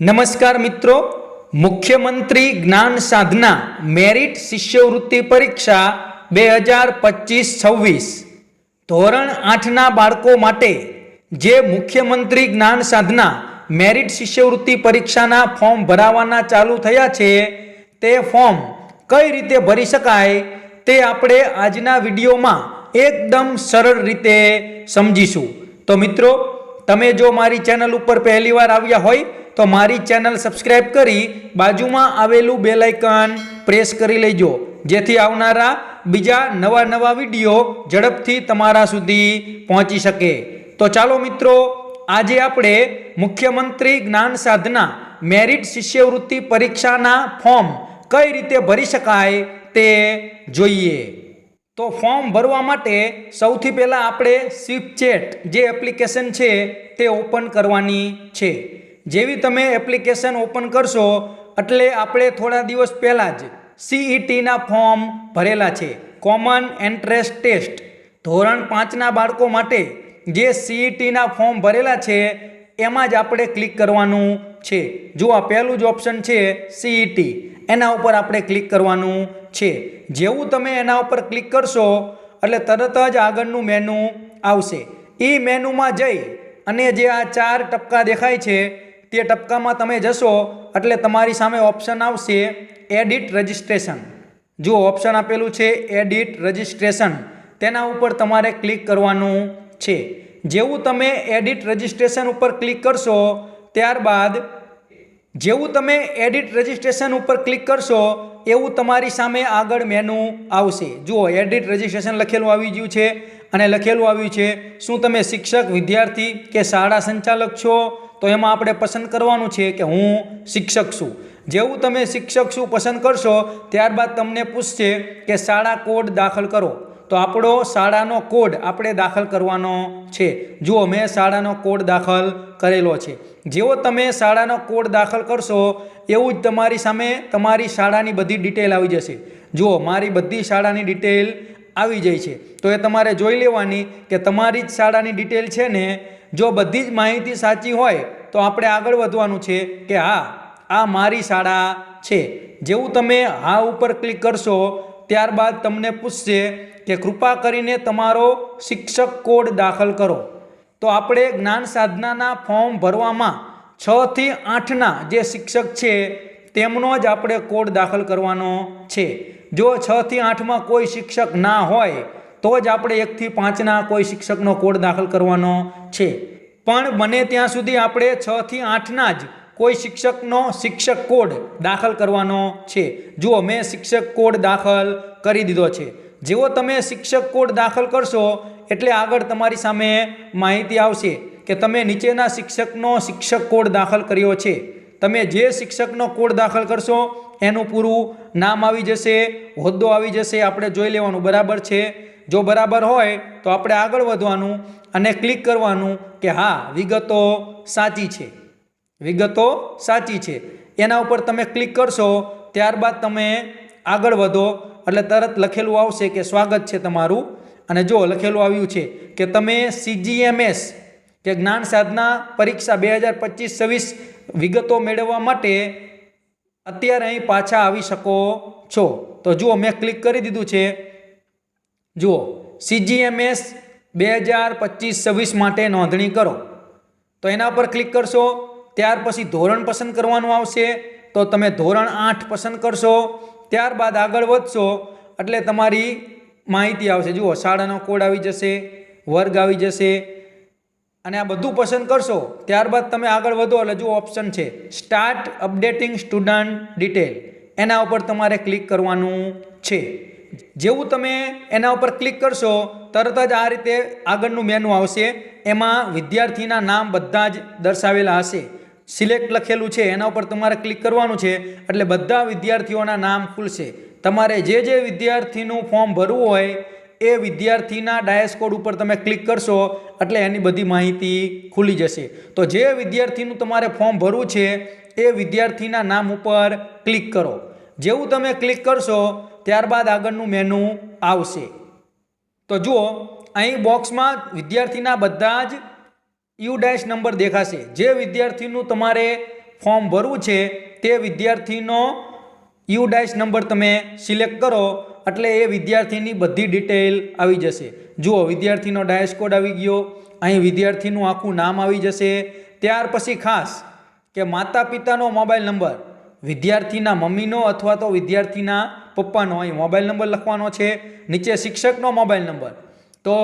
નમસ્કાર મિત્રો. મુખ્યમંત્રી જ્ઞાન સાધના મેરિટ શિષ્યવૃત્તિ પરીક્ષા બે હજાર પચીસ છવ્વીસ. ધોરણ આઠના બાળકો માટે જે મુખ્યમંત્રી જ્ઞાન સાધના મેરિટ શિષ્યવૃત્તિ પરીક્ષાના ફોર્મ ભરાવાના ચાલુ થયા છે, તે ફોર્મ કઈ રીતે ભરી શકાય તે આપણે આજના વિડીયોમાં એકદમ સરળ રીતે સમજીશું. તો મિત્રો, તમે જો મારી ચેનલ ઉપર પહેલીવાર આવ્યા હોય તો મારી ચેનલ સબસ્ક્રાઈબ કરી બાજુમાં આવેલું બેલ આઇકન પ્રેસ કરી લેજો. જેથી આવનારા બીજા નવા નવા વીડિયો ઝડપથી તમારા સુધી પહોંચી શકે. તો ચાલો મિત્રો, આજે આપણે મુખ્યમંત્રી જ્ઞાન સાધના મેરિટ શિષ્યવૃત્તિ પરીક્ષાના ફોર્મ કઈ રીતે ભરી શકાય તે જોઈએ. તો ફોર્મ ભરવા માટે સૌથી પહેલાં આપણે સ્વીપચેટ જે એપ્લિકેશન છે તે ઓપન કરવાની છે. જેવી તમે એપ્લિકેશન ઓપન કરશો, એટલે આપણે થોડા દિવસ પહેલાં જ સીઈટીના ફોર્મ ભરેલા છે. કોમન એન્ટ્રેન્સ ટેસ્ટ ધોરણ પાંચના બાળકો માટે જે સીઈટીના ફોર્મ ભરેલા છે, એમાં જ આપણે ક્લિક કરવાનું છે. જો આ પહેલું જ ઓપ્શન છે સીઈટી એના ઉપર આપણે ક્લિક કરવાનું છે. જેવું તમે એના ઉપર ક્લિક કરશો, એટલે તરત જ આગળનું મેનુ આવશે. એ મેનુમાં જઈ અને જે આ ચાર ટપકા દેખાય છે તે ટપકામાં તમે જશો એટલે તમારી સામે ઓપ્શન આવશે એડિટ રજિસ્ટ્રેશન જો ઓપ્શન આપેલું છે એડિટ રજિસ્ટ્રેશન તેના ઉપર તમારે ક્લિક કરવાનું છે. જેવું તમે એડિટ રજિસ્ટ્રેશન ઉપર ક્લિક કરશો, ત્યારબાદ જેવું તમે એડિટ રજિસ્ટ્રેશન ઉપર ક્લિક કરશો, એવું તમારી સામે આગળ મેનુ આવશે. જુઓ એડિટ રજિસ્ટ્રેશન લખેલું આવી ગયું છે. અને લખેલું આવ્યું છે, શું તમે શિક્ષક, વિદ્યાર્થી કે શાળા સંચાલક છો? તો એમાં આપણે પસંદ કરવાનું છે કે હું શિક્ષક છું. જેવું તમે શિક્ષક શું પસંદ કરશો, ત્યારબાદ તમને પૂછશે કે શાળા કોડ દાખલ કરો. તો આપણો શાળાનો કોડ આપણે દાખલ કરવાનો છે. જુઓ, મેં શાળાનો કોડ દાખલ કરેલો છે. જેવો તમે શાળાનો કોડ દાખલ કરશો, એવું જ તમારી સામે તમારી શાળાની બધી ડિટેલ આવી જશે. જુઓ, મારી બધી શાળાની ડિટેલ આવી જાય છે. તો એ તમારે જોઈ લેવાની કે તમારી જ શાળાની ડિટેલ છે ને, જો બધી જ માહિતી સાચી હોય, તો આપણે આગળ વધવાનું છે કે હા, આ મારી શાળા છે. જેવું તમે હા ઉપર ક્લિક કરશો, ત્યારબાદ તમને પૂછશે કે કૃપા કરીને તમારો શિક્ષક કોડ દાખલ કરો. તો આપણે જ્ઞાન સાધનાના ફોર્મ ભરવામાં છથી આઠના જે શિક્ષક છે તેમનો જ આપણે કોડ દાખલ કરવાનો છે. જો છથી આઠમાં કોઈ શિક્ષક ના હોય, તો જ આપણે એકથી પાંચના કોઈ શિક્ષકનો કોડ દાખલ કરવાનો છે. પણ બને ત્યાં સુધી આપણે છથી આઠના જ કોઈ શિક્ષકનો શિક્ષક કોડ દાખલ કરવાનો છે. જુઓ, મેં શિક્ષક કોડ દાખલ કરી દીધો છે. જેવો તમે શિક્ષક કોડ દાખલ કરશો, એટલે આગળ તમારી સામે માહિતી આવશે કે તમે નીચેના શિક્ષકનો શિક્ષક કોડ દાખલ કર્યો છે. તમે જે શિક્ષકનો કોડ દાખલ કરશો, એનું પૂરું નામ આવી જશે, હોદ્દો આવી જશે, આપણે જોઈ લેવાનું, બરાબર છે? જો બરાબર હોય, તો આપણે આગળ વધવાનું અને ક્લિક કરવાનું કે હા, વિગતો સાચી છે. વિગતો સાચી છે. એના ઉપર તમે ક્લિક કરશો, ત્યારબાદ તમે આગળ વધો, એટલે તરત લખેલું આવશે કે સ્વાગત છે તમારું. અને જો લખેલું આવ્યું છે કે તમે સીજીએમએસ કે જ્ઞાન સાધના પરીક્ષા બે હજાર પચીસ છવ્વીસ વિગતો મેળવવા માટે અત્યારે અહીં પાછા આવી શકો છો. તો જુઓ, મેં ક્લિક કરી દીધું છે. જુઓ સીજીએમએસ બે હજાર પચીસ છવ્વીસ માટે નોંધણી કરો. તો એના પર ક્લિક કરશો. ત્યાર પછી ધોરણ પસંદ કરવાનું આવશે. તો તમે ધોરણ આઠ પસંદ કરશો. ત્યારબાદ આગળ વધશો. એટલે તમારી માહિતી આવશે. જુઓ, શાળાનો કોડ આવી જશે, વર્ગ આવી જશે. અને આ બધું પસંદ કરશો, ત્યારબાદ તમે આગળ વધો, એટલે જો ઓપ્શન છે સ્ટાર્ટ અપડેટિંગ સ્ટુડન્ટ ડિટેલ એના ઉપર તમારે ક્લિક કરવાનું છે. જેવું તમે એના ઉપર ક્લિક કરશો, તરત જ આ રીતે આગળનું મેનુ આવશે. એમાં વિદ્યાર્થીના નામ બધા જ દર્શાવેલા હશે. સિલેક્ટ લખેલું છે, એના ઉપર તમારે ક્લિક કરવાનું છે, એટલે બધા વિદ્યાર્થીઓના નામ ખુલશે. તમારે જે જે વિદ્યાર્થીનું ફોર્મ ભરવું હોય એ વિદ્યાર્થીના ડાયસ કોડ ઉપર તમે ક્લિક કરશો, એટલે એની બધી માહિતી ખુલી જશે. તો જે વિદ્યાર્થીનું તમારે ફોર્મ ભરવું છે, એ વિદ્યાર્થીના નામ ઉપર ક્લિક કરો. જેવું તમે ક્લિક કરશો, ત્યારબાદ આગળનું મેનુ આવશે. તો જુઓ, અહીં બોક્સમાં વિદ્યાર્થીના બધા જ યુ ડેશ નંબર દેખાશે. જે વિદ્યાર્થીનું તમારે ફોર્મ ભરવું છે, તે વિદ્યાર્થીનો યુ ડાઇસ નંબર તમે સિલેક્ટ કરો એટલે એ વિદ્યાર્થીની બધી ડિટેલ આવી જશે. જુઓ, વિદ્યાર્થીનો ડાયસ કોડ આવી ગયો, અહીં વિદ્યાર્થીનું આખું નામ આવી જશે. ત્યાર પછી ખાસ કે માતા પિતાનો મોબાઈલ નંબર વિદ્યાર્થીના મમ્મીનો અથવા તો વિદ્યાર્થીના પપ્પાનો, અહીં મોબાઈલ નંબર લખવાનો છે. નીચે શિક્ષકનો મોબાઈલ નંબર તો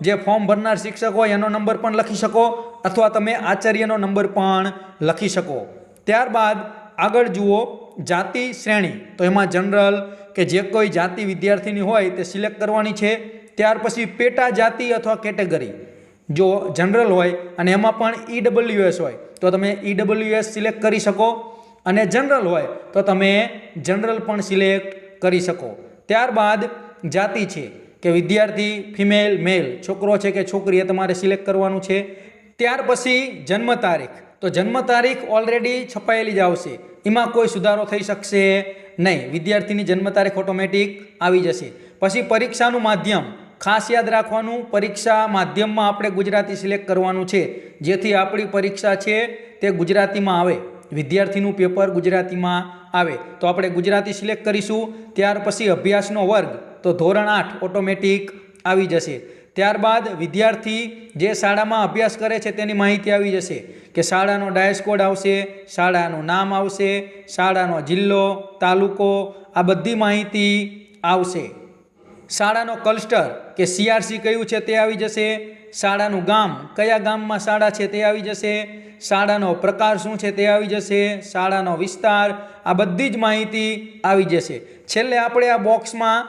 જે ફોર્મ ભરનાર શિક્ષક હોય, એનો નંબર પણ લખી શકો અથવા તમે આચાર્યનો નંબર પણ લખી શકો. ત્યારબાદ આગળ જુઓ, જાતિ શ્રેણી. તો એમાં જનરલ કે જે કોઈ જાતિ વિદ્યાર્થીની હોય તે સિલેક્ટ કરવાની છે, ત્યાર પછી પેટા જાતિ અથવા કેટેગરી. જો જનરલ હોય અને એમાં પણ ઈડબ્લ્યુએસ હોય, તો તમે ઈડબ્લ્યુએસ સિલેક્ટ કરી શકો. અને જનરલ હોય, તો તમે જનરલ પણ સિલેક્ટ કરી શકો. ત્યારબાદ જાતિ છે, કે વિદ્યાર્થી ફિમેલ, મેલ, છોકરો છે કે છોકરી એ તમારે સિલેક્ટ કરવાનું છે. ત્યાર પછી જન્મ તારીખ. તો જન્મ તારીખ ઓલરેડી છપાયેલી જ આવશે. એમાં કોઈ સુધારો થઈ શકશે નહીં, વિદ્યાર્થીની જન્મ તારીખ ઓટોમેટિક આવી જશે. પછી પરીક્ષાનું માધ્યમ. ખાસ યાદ રાખવાનું, પરીક્ષા માધ્યમમાં આપણે ગુજરાતી સિલેક્ટ કરવાનું છે. જેથી આપણી પરીક્ષા છે તે ગુજરાતીમાં આવે. વિદ્યાર્થીનું પેપર ગુજરાતીમાં આવે. તો આપણે ગુજરાતી સિલેક્ટ કરીશું. ત્યાર પછી અભ્યાસનો વર્ગ. તો ધોરણ આઠ ઓટોમેટિક આવી જશે. ત્યારબાદ વિદ્યાર્થી જે શાળામાં અભ્યાસ કરે છે તેની માહિતી આવી જશે કે શાળાનો ડાયસ કોડ આવશે, શાળાનું નામ આવશે, શાળાનો જિલ્લો, તાલુકો, આ બધી માહિતી આવશે. શાળાનો ક્લસ્ટર કે સીઆરસી કયું છે તે આવી જશે, શાળાનું ગામ કયા ગામમાં શાળા છે તે આવી જશે, શાળાનો પ્રકાર શું છે તે આવી જશે, શાળાનો વિસ્તાર, આ બધી જ માહિતી આવી જશે. છેલ્લે આપણે આ બોક્સમાં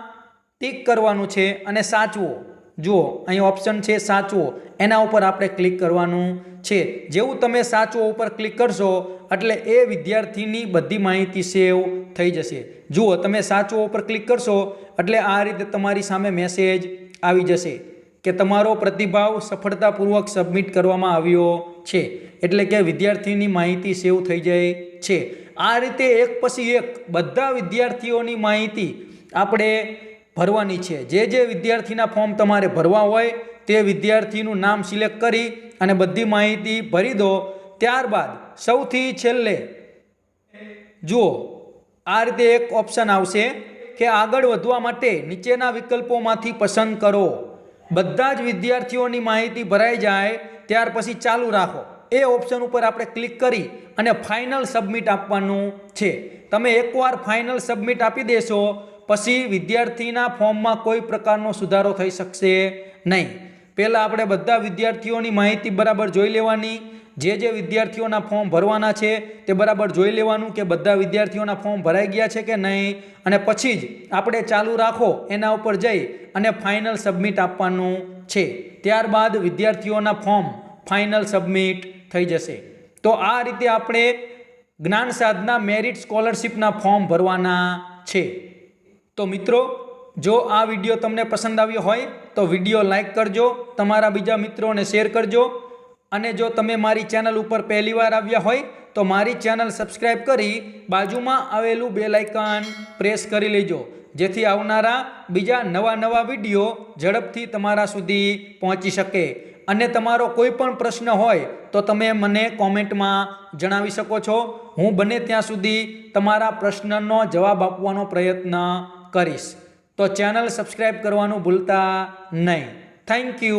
ટીક કરવાનું છે અને સાચવો. જુઓ, અહીં ઓપ્શન છે સાચવો. એના ઉપર આપણે ક્લિક કરવાનું છે. જેવું તમે સાચવો ઉપર ક્લિક કરશો, એટલે એ વિદ્યાર્થીની બધી માહિતી સેવ થઈ જશે. જુઓ, તમે સાચવો ઉપર ક્લિક કરશો, એટલે આ રીતે તમારી સામે મેસેજ આવી જશે કે તમારો પ્રતિભાવ સફળતાપૂર્વક સબમિટ કરવામાં આવ્યો છે. એટલે કે વિદ્યાર્થીની માહિતી સેવ થઈ જાય છે. આ રીતે એક પછી એક બધા વિદ્યાર્થીઓની માહિતી આપણે ભરવાની છે. જે જે વિદ્યાર્થીના ફોર્મ તમારે ભરવા હોય તે વિદ્યાર્થીનું નામ સિલેક્ટ કરી અને બધી માહિતી ભરી દો. ત્યારબાદ સૌથી છેલ્લે જુઓ, આ રીતે એક ઓપ્શન આવશે કે આગળ વધવા માટે નીચેના વિકલ્પોમાંથી પસંદ કરો. બધા જ વિદ્યાર્થીઓની માહિતી ભરાઈ જાય, ત્યાર પછી ચાલુ રાખો. એ ઓપ્શન ઉપર આપણે ક્લિક કરી અને ફાઇનલ સબમિટ આપવાનું છે. તમે એકવાર ફાઇનલ સબમિટ આપી દેશો પછી વિદ્યાર્થીના ફોર્મમાં કોઈ પ્રકારનો સુધારો થઈ શકશે નહીં. પહેલાં આપણે બધા વિદ્યાર્થીઓની માહિતી બરાબર જોઈ લેવાની. જે જે વિદ્યાર્થીઓના ફોર્મ ભરવાના છે તે બરાબર જોઈ લેવાનું કે બધા વિદ્યાર્થીઓના ફોર્મ ભરાઈ ગયા છે કે નહીં. અને પછી જ આપણે ચાલુ રાખો એના ઉપર જઈ અને ફાઇનલ સબમિટ આપવાનું છે. ત્યારબાદ વિદ્યાર્થીઓના ફોર્મ ફાઇનલ સબમિટ થઈ જશે. તો આ રીતે આપણે જ્ઞાન સાધના મેરિટ સ્કોલરશિપના ફોર્મ ભરવાના છે. તો મિત્રો, જો આ વીડિયો તમને પસંદ આવ્યો હોય, તો વીડિયો લાઇક કરજો, તમારા બીજા મિત્રોને શેર કરજો. અને જો તમે મારી ચેનલ ઉપર પહેલીવાર આવ્યા હોય, તો મારી ચેનલ સબસ્ક્રાઈબ કરી બાજુમાં આવેલું બેલ આઇકન પ્રેસ કરી લેજો. જેથી આવનારા બીજા નવા નવા વીડિયો ઝડપથી તમારા સુધી પહોંચી શકે. અને તમારો કોઈ પણ પ્રશ્ન હોય, તો તમે મને કોમેન્ટમાં જણાવી શકો છો. હું બને ત્યાં સુધી તમારા પ્રશ્નનો જવાબ આપવાનો પ્રયત્ન કરીશ. તો ચેનલ સબસ્ક્રાઈબ કરવાનું ભૂલતા નહીં. Thank you